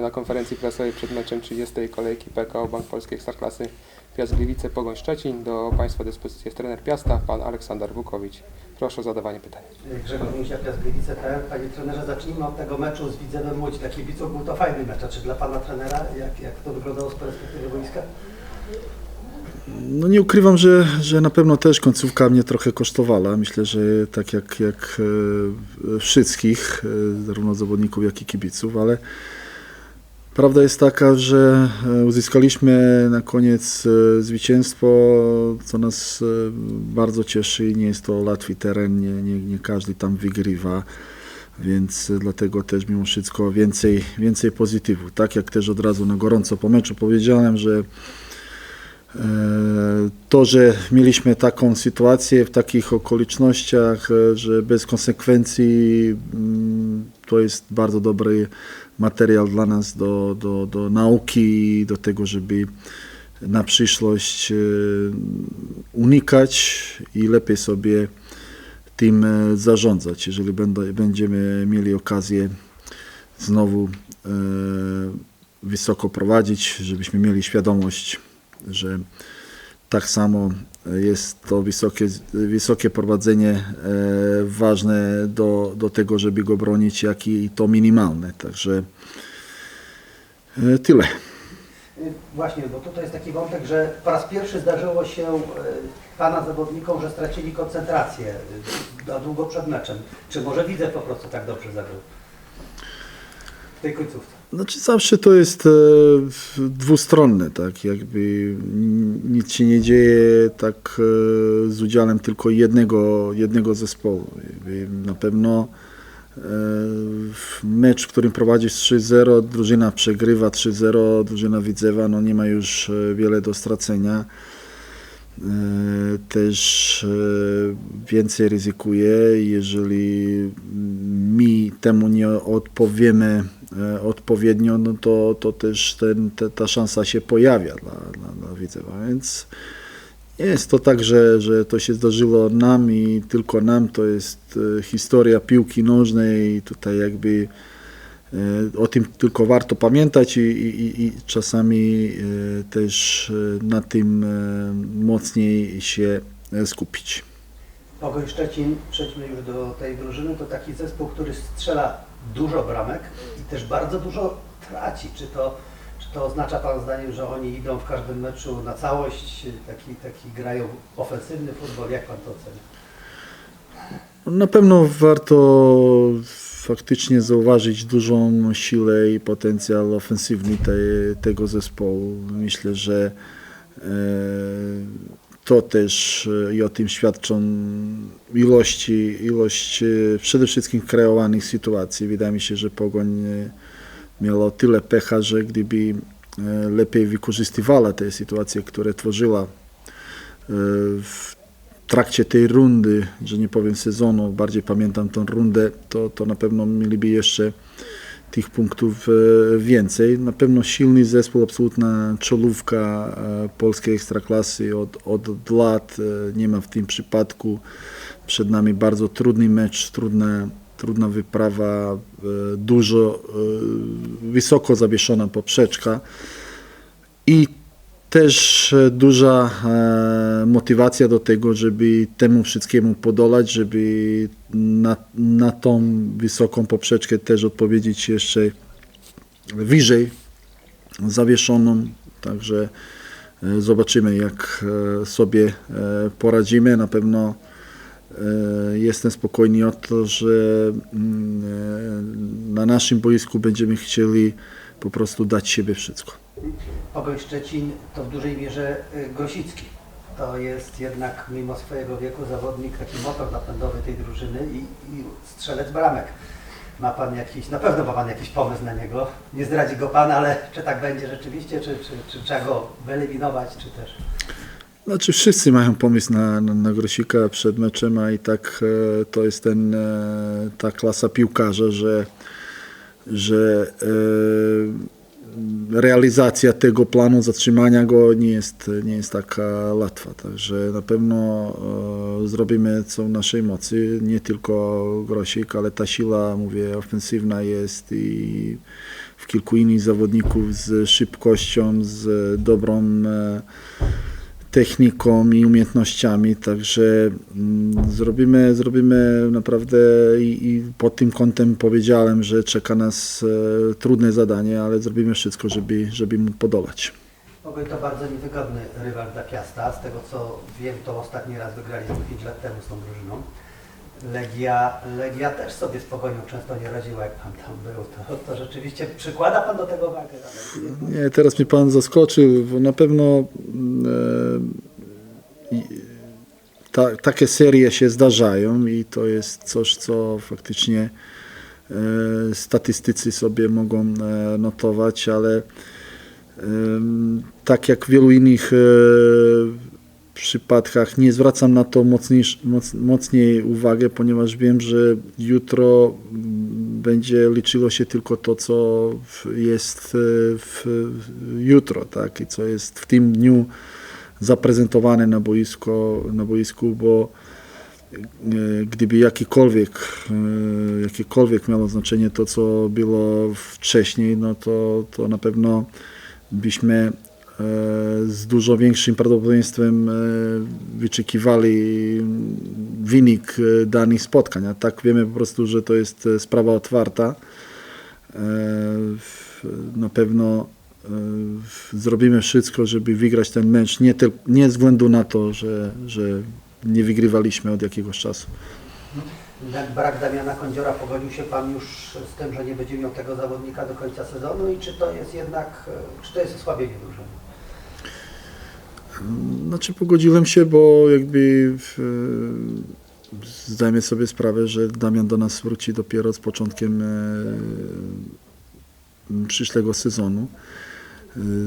na konferencji prasowej przed meczem 30. kolejki PKO Bank Polskiej Ekstraklasy Piast Gliwice Pogoń Szczecin. Do Państwa dyspozycji jest trener Piasta, pan Aleksander Wukowicz. Proszę o zadawanie pytań. Grzegorz Misia, Piast Gliwice.pl. Panie trenerze, zacznijmy od tego meczu z Widzewem Łódź. Dla kibiców był to fajny mecz. A czy dla Pana trenera, jak, jak to wyglądało z perspektywy boiska? No nie ukrywam, że, że na pewno też końcówka mnie trochę kosztowała. Myślę, że tak jak, jak e, wszystkich, e, zarówno zawodników, jak i kibiców, ale prawda jest taka, że e, uzyskaliśmy na koniec e, zwycięstwo, co nas e, bardzo cieszy i nie jest to łatwy teren, nie, nie, nie każdy tam wygrywa. Więc dlatego też mimo wszystko więcej, więcej pozytywu. Tak jak też od razu na gorąco po meczu powiedziałem, że To, że mieliśmy taką sytuację w takich okolicznościach, e, że bez konsekwencji, mm, to jest bardzo dobry materiał dla nas do, do, do nauki, do tego, żeby na przyszłość e, unikać i lepiej sobie tym e, zarządzać. Jeżeli będziemy mieli okazję znowu e, wysoko prowadzić, żebyśmy mieli świadomość, że tak samo jest to wysokie, wysokie prowadzenie e, ważne do, do tego, żeby go bronić, jak i to minimalne. Także e, tyle. Y, Właśnie, bo tutaj jest taki wątek, że po raz pierwszy zdarzyło się Pana zawodnikom, że stracili koncentrację na długo przed meczem. Czy może widzę po prostu tak dobrze zagrał w tej końcówce? Znaczy zawsze to jest e, dwustronne, tak, jakby nic się nie dzieje tak e, z udziałem tylko jednego, jednego zespołu. Na pewno e, mecz, w którym prowadzisz 3-0, drużyna przegrywa 3-0, drużyna Widzewa no nie ma już wiele do stracenia. Też więcej ryzykuje, jeżeli mi temu nie odpowiemy odpowiednio, no to, to też ten, te, ta szansa się pojawia dla, dla, dla. Więc nie jest to tak, że, że to się zdarzyło nam i tylko nam. To jest e, historia piłki nożnej i tutaj jakby e, o tym tylko warto pamiętać i, i, i- czasami e, też e, na tym e, mocniej się e, skupić. Pogoń Szczecin, przejdźmy już do tej drużyny, to taki zespół, który strzela dużo bramek i też bardzo dużo traci. Czy to, czy to oznacza Pan zdaniem, że oni idą w każdym meczu na całość, taki, taki grają ofensywny futbol? Jak Pan to ocenia? Na pewno warto faktycznie zauważyć dużą siłę i potencjał ofensywny tej, tego zespołu. Myślę, że e, to też e, i o tym świadczą ilości, ilość e, przede wszystkim kreowanych sytuacji. Wydaje mi się, że Pogoń e, miała tyle pecha, że gdyby e, lepiej wykorzystywała te sytuacje, które tworzyła w trakcie tej rundy, że nie powiem sezonu, bardziej pamiętam tą rundę, to, to na pewno mieliby jeszcze tych punktów e, więcej. Na pewno silny zespół, absolutna czołówka e, polskiej ekstraklasy od, od lat. e, Nie ma w tym przypadku. Przed nami bardzo trudny mecz, trudna, trudna wyprawa, dużo, wysoko zawieszona poprzeczka i też e, duża e, motywacja do tego, żeby temu wszystkiemu podolać, żeby na, na tą wysoką poprzeczkę też odpowiedzieć jeszcze wyżej zawieszoną. Także e, zobaczymy, jak sobie poradzimy. Na pewno jestem spokojny o to, że mm, na naszym boisku będziemy chcieli po prostu dać siebie wszystko. Pogoń Szczecin to w dużej mierze y, Grosicki. To jest jednak mimo swojego wieku zawodnik, taki motor napędowy tej drużyny i, i strzelec bramek. Ma Pan jakiś, na pewno ma Pan jakiś pomysł na niego. Nie zdradzi go Pan, ale czy tak będzie rzeczywiście, czy, czy, czy trzeba go wyeliminować, czy też... Znaczy wszyscy mają pomysł na, na, na Grosika przed meczem, a i tak e, to jest ten, e, ta klasa piłkarza, że, że e, realizacja tego planu, zatrzymania go nie jest, nie jest taka łatwa. Także na pewno e, zrobimy co w naszej mocy, nie tylko Grosik, ale ta siła, mówię, ofensywna jest i w kilku innych zawodników z szybkością, z dobrą e, techniką i umiejętnościami, także mm, zrobimy, zrobimy naprawdę i, i pod tym kątem powiedziałem, że czeka nas e, trudne zadanie, ale zrobimy wszystko, żeby, żeby mu podolać. Pogoń to bardzo niewygodny rywal dla Piasta. Z tego co wiem, to ostatni raz wygraliśmy 5 lat temu z tą drużyną. Legia, Legia też sobie z Pogonią często nie radziła, jak Pan tam był. To, to rzeczywiście przykłada Pan do tego wagę. Nie, teraz mnie pan zaskoczył, na pewno mm, e, ta, takie serie się zdarzają i to jest coś, co faktycznie e, statystycy sobie mogą e, notować, ale em, tak jak wielu innych e, przypadkach nie zwracam na to mocniejsz, moc, mocniej uwagę, ponieważ wiem, że jutro mm, będzie liczyło się tylko to, co jest e, w, jutro, tak, i co jest w tym dniu zaprezentowane na, boisko, na boisku, bo e, gdyby jakikolwiek, e, jakiekolwiek miało znaczenie to, co było wcześniej, no to, to na pewno byśmy z dużo większym prawdopodobieństwem e, wyczekiwali wynik e, danych spotkań. A tak wiemy po prostu, że to jest e, sprawa otwarta. E, Na pewno e, zrobimy wszystko, żeby wygrać ten mecz, nie, tyl- nie ze względu na to, że, że nie wygrywaliśmy od jakiegoś czasu. Jak brak Damiana Kądziora pogodził się Pan już z tym, że nie będzie miał tego zawodnika do końca sezonu i czy to jest jednak, czy to jest osłabienie drużyny? Znaczy pogodziłem się, bo jakby zdajemy sobie sprawę, że Damian do nas wróci dopiero z początkiem e, przyszłego sezonu.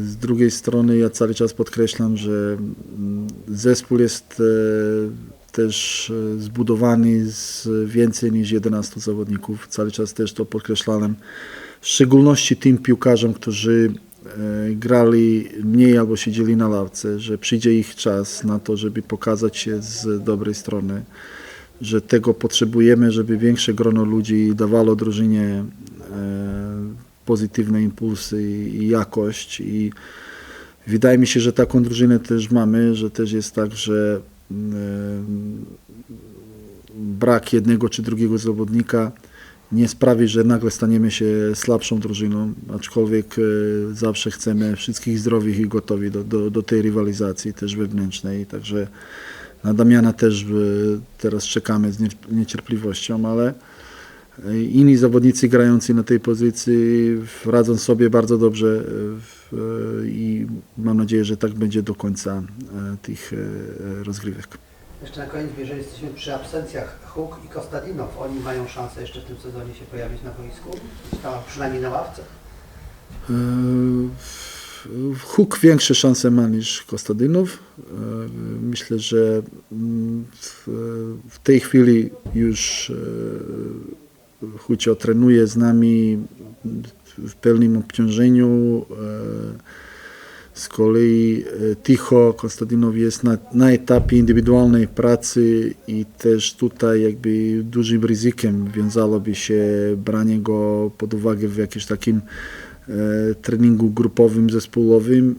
Z drugiej strony ja cały czas podkreślam, że mm, zespół jest e, też e, zbudowany z więcej niż 11 zawodników. Cały czas też to podkreślałem. W szczególności tym piłkarzom, którzy e, grali mniej albo siedzieli na ławce, że przyjdzie ich czas na to, żeby pokazać się z dobrej strony, że tego potrzebujemy, żeby większe grono ludzi dawało drużynie e, pozytywne impulsy i jakość i wydaje mi się, że taką drużynę też mamy, że też jest tak, że brak jednego czy drugiego zawodnika nie sprawi, że nagle staniemy się słabszą drużyną, aczkolwiek e, zawsze chcemy wszystkich zdrowych i gotowi do, do, do tej rywalizacji też wewnętrznej, także na Damiana też e, teraz czekamy z nie- niecierpliwością, ale inni zawodnicy grający na tej pozycji radzą sobie bardzo dobrze i mam nadzieję, że tak będzie do końca e, tych e, rozgrywek. Jeszcze na koniec, jeżeli jesteśmy przy absencjach Huk i Kostadinow, oni mają szansę jeszcze w tym sezonie się pojawić na boisku? Tam przynajmniej na ławce? E, Huk większe szanse ma niż Kostadynów. E, Myślę, że mm, w, tej chwili już e, Hucio trenuje z nami w pełnym obciążeniu. E, Z kolei e, Ticho Kostadinow jest na, na etapie indywidualnej pracy i też tutaj jakby dużym ryzykiem wiązałoby się branie go pod uwagę w jakimś takim e, treningu grupowym, zespołowym.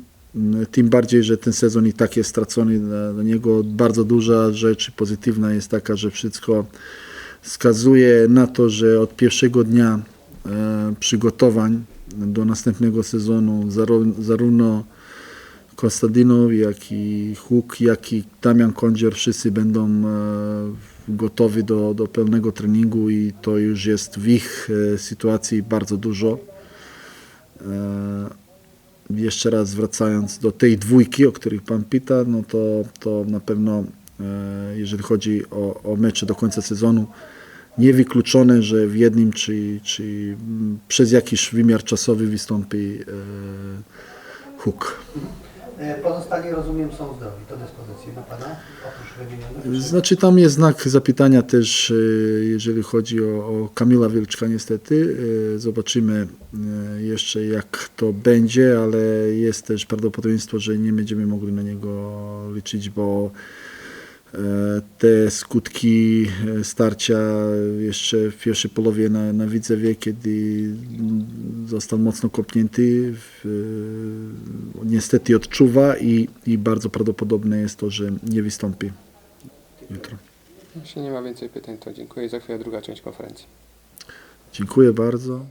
Tym bardziej, że ten sezon i tak jest stracony dla, dla niego. Bardzo duża rzecz pozytywna jest taka, że wszystko wskazuje na to, że od pierwszego dnia przygotowań do następnego sezonu zaró- zarówno Kostadinow, jak i Huk, jak i Damian Kądzior wszyscy będą e, gotowi do, do pełnego treningu i to już jest w ich e, sytuacji bardzo dużo. E, jeszcze raz wracając do tej dwójki, o których Pan pyta, no to, to na pewno e, jeżeli chodzi o, o mecze do końca sezonu, niewykluczone, że w jednym czy, czy przez jakiś wymiar czasowy wystąpi e, Huk. E, Pozostali, rozumiem, są zdrowi. Do dyspozycji ma Pana, oprócz wymienionych? czy- Znaczy tam jest znak zapytania też, e, jeżeli chodzi o, o Kamila Wielczka niestety. E, Zobaczymy jeszcze jak to będzie, ale jest też prawdopodobieństwo, że nie będziemy mogli na niego liczyć, bo te skutki e, starcia jeszcze w pierwszej połowie na, na Widzewie, kiedy został mocno kopnięty, e, niestety odczuwa i, i bardzo prawdopodobne jest to, że nie wystąpi jutro. Jeśli nie ma więcej pytań, to dziękuję. Za chwilę druga część konferencji. Dziękuję bardzo.